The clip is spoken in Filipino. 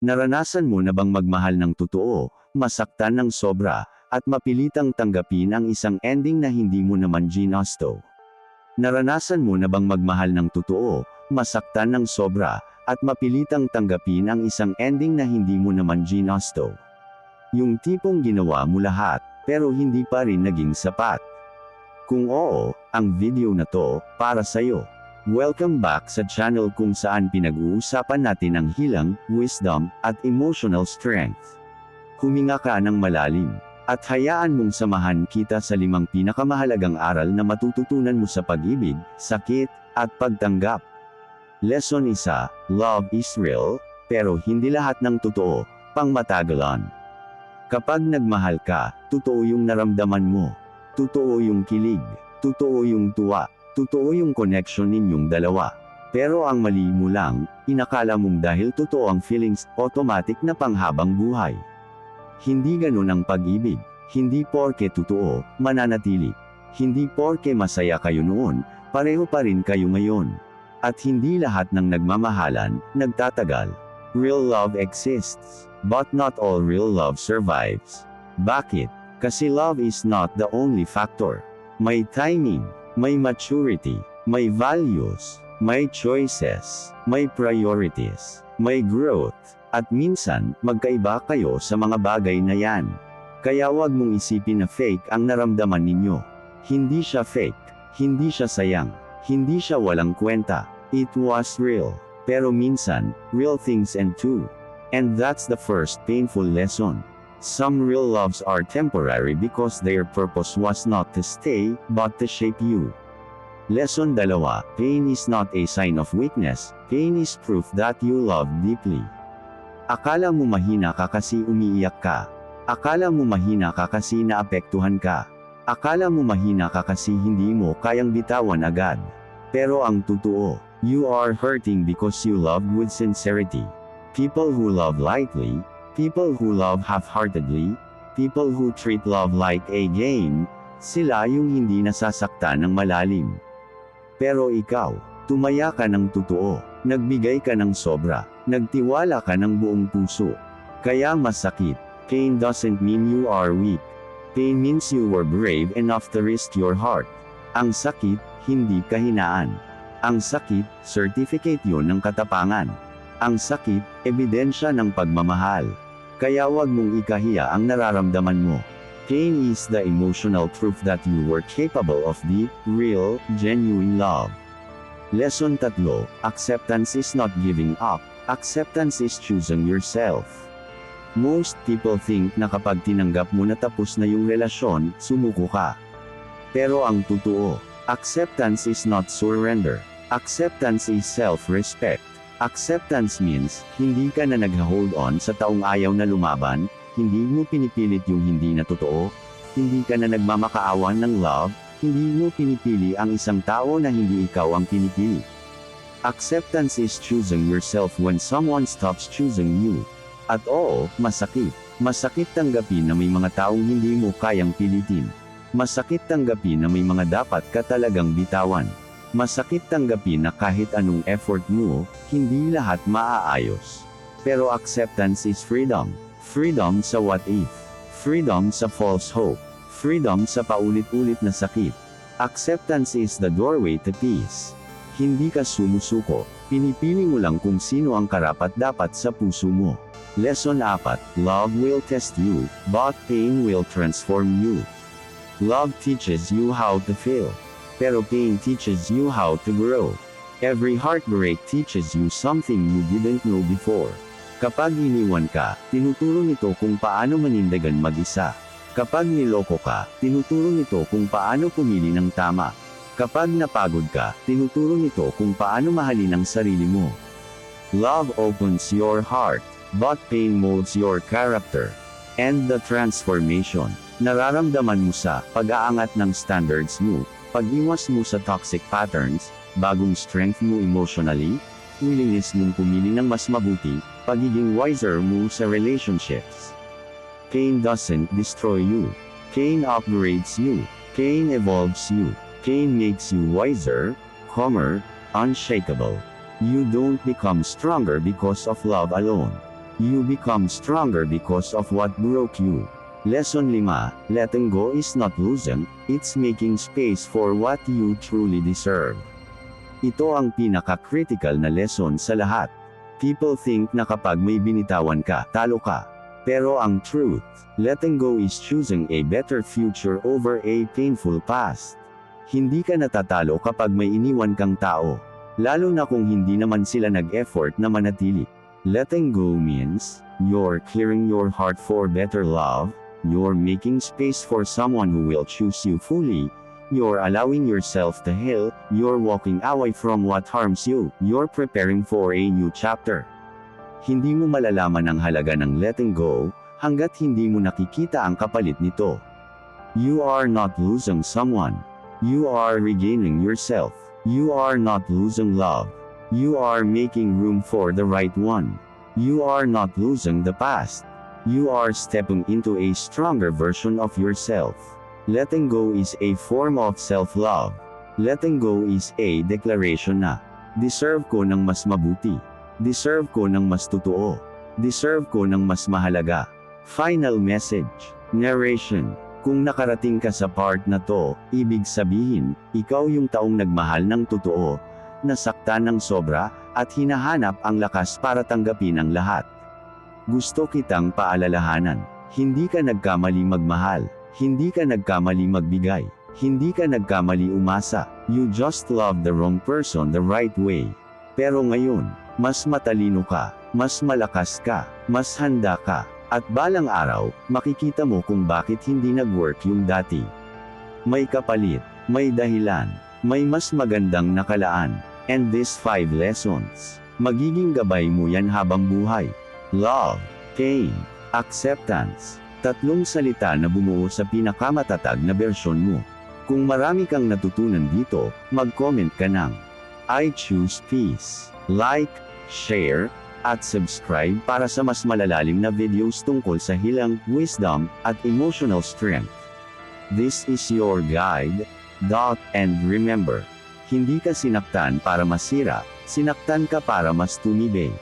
Naranasan mo na bang magmahal ng totoo, masaktan ng sobra, at mapilitang tanggapin ang isang ending na hindi mo naman ginusto? Naranasan mo na bang magmahal ng totoo, masaktan ng sobra, at mapilitang tanggapin ang isang ending na hindi mo naman ginusto? Yung tipong ginawa mo lahat, pero hindi pa rin naging sapat. Kung oo, ang video na to, para sa'yo. Welcome back sa channel kung saan pinag-uusapan natin ang hilang, wisdom, at emotional strength. Huminga ka ng malalim, at hayaan mong samahan kita sa limang pinakamahalagang aral na matututunan mo sa pag-ibig, sakit, at pagtanggap. Lesson 1, Love is real, pero hindi lahat ng totoo, pang matagalan. Kapag nagmahal ka, totoo yung naramdaman mo. Totoo yung kilig. Totoo yung tuwa. Totoo yung connection ninyong dalawa. Pero ang mali mo lang, inakala mong dahil totoo ang feelings, automatic na panghabang buhay. Hindi ganun ang pag-ibig. Hindi porke totoo, mananatili. Hindi porke masaya kayo noon, pareho pa rin kayo ngayon. At hindi lahat ng nagmamahalan, nagtatagal. Real love exists, but not all real love survives. Bakit? Kasi love is not the only factor. May timing, may maturity, may values, may choices, may priorities, may growth, at minsan, magkaiba kayo sa mga bagay na yan. Kaya wag mong isipin na fake ang naramdaman ninyo. Hindi siya fake, hindi siya sayang, hindi siya walang kwenta. It was real. Pero minsan, real things end too. And that's the first painful lesson. Some real loves are temporary because their purpose was not to stay, but to shape you. Lesson dalawa, pain is not a sign of weakness, pain is proof that you love deeply. Akala mo mahina ka kasi umiiyak ka. Akala mo mahina ka kasi naapektuhan ka. Akala mo mahina ka kasi hindi mo kayang bitawan agad. Pero ang totoo, you are hurting because you love with sincerity. People who love lightly, people who love half-heartedly, people who treat love like a game, sila yung hindi nasasaktan ng malalim. Pero ikaw, tumaya ka ng totoo, nagbigay ka ng sobra, nagtiwala ka ng buong puso. Kaya masakit. Pain doesn't mean you are weak. Pain means you were brave enough to risk your heart. Ang sakit, hindi kahinaan. Ang sakit, certificate yon ng katapangan. Ang sakit, ebidensya ng pagmamahal. Kaya wag mong ikahiya ang nararamdaman mo. Pain is the emotional proof that you were capable of deep, real, genuine love. Lesson 3, Acceptance is not giving up, acceptance is choosing yourself. Most people think na kapag tinanggap mo na tapos na yung relasyon, sumuko ka. Pero ang totoo, acceptance is not surrender. Acceptance is self-respect. Acceptance means, hindi ka na nag-hold on sa taong ayaw na lumaban, hindi mo pinipilit yung hindi na totoo, hindi ka na nagmamakaawan ng love, hindi mo pinipili ang isang tao na hindi ikaw ang pinipili. Acceptance is choosing yourself when someone stops choosing you. At oo, masakit. Masakit tanggapin na may mga taong hindi mo kayang pilitin. Masakit tanggapin na may mga dapat ka talagang bitawan. Masakit tanggapin na kahit anong effort mo, hindi lahat maaayos. Pero acceptance is freedom. Freedom sa what if. Freedom sa false hope. Freedom sa paulit-ulit na sakit. Acceptance is the doorway to peace. Hindi ka sumusuko, pinipili mo lang kung sino ang karapat-dapat sa puso mo. Lesson 4, Love will test you, but pain will transform you. Love teaches you how to feel. Pero pain teaches you how to grow. Every heartbreak teaches you something you didn't know before. Kapag iniwan ka, tinuturo nito kung paano manindagan mag-isa. Kapag niloko ka, tinuturo nito kung paano pumili ng tama. Kapag napagod ka, tinuturo nito kung paano mahalin ang sarili mo. Love opens your heart, but pain molds your character. And the transformation. Nararamdaman mo sa pag-aangat ng standards mo, pag-iwas mo sa toxic patterns, bagong strength mo emotionally, willingness mong pumili ng mas mabuti, pagiging wiser mo sa relationships. Pain doesn't destroy you. Pain upgrades you. Pain evolves you. Pain makes you wiser, calmer, unshakable. You don't become stronger because of love alone. You become stronger because of what broke you. Lesson 5, letting go is not losing, it's making space for what you truly deserve. Ito ang pinaka-critical na lesson sa lahat. People think na kapag may binitawan ka, talo ka. Pero ang truth, letting go is choosing a better future over a painful past. Hindi ka natatalo kapag may iniwan kang tao. Lalo na kung hindi naman sila nag-effort na manatili. Letting go means, you're clearing your heart for better love, you're making space for someone who will choose you fully, you're allowing yourself to heal, you're walking away from what harms you, you're preparing for a new chapter. Hindi mo malalaman ang halaga ng letting go, hanggat hindi mo nakikita ang kapalit nito. You are not losing someone. You are regaining yourself. You are not losing love. You are making room for the right one. You are not losing the past. You are stepping into a stronger version of yourself. Letting go is a form of self-love. Letting go is a declaration na, deserve ko ng mas mabuti. Deserve ko ng mas totoo. Deserve ko ng mas mahalaga. Final message. Narration. Kung nakarating ka sa part na to, ibig sabihin, ikaw yung taong nagmahal ng totoo, nasaktan ng sobra, at hinahanap ang lakas para tanggapin ang lahat. Gusto kitang paalalahanan, hindi ka nagkamali magmahal, hindi ka nagkamali magbigay, hindi ka nagkamali umasa, you just love the wrong person the right way. Pero ngayon, mas matalino ka, mas malakas ka, mas handa ka, at balang araw, makikita mo kung bakit hindi nag-work yung dati. May kapalit, may dahilan, may mas magandang nakalaan, and these five lessons, magiging gabay mo yan habang buhay. Love, pain, acceptance, tatlong salita na bumuo sa pinakamatatag na bersyon mo. Kung marami kang natutunan dito, mag-comment ka ng I choose peace. Like, share, at subscribe para sa mas malalalim na videos tungkol sa hilang, wisdom, at emotional strength. This is your guide, Dot, and remember, hindi ka sinaktan para masira, sinaktan ka para mas tumibay.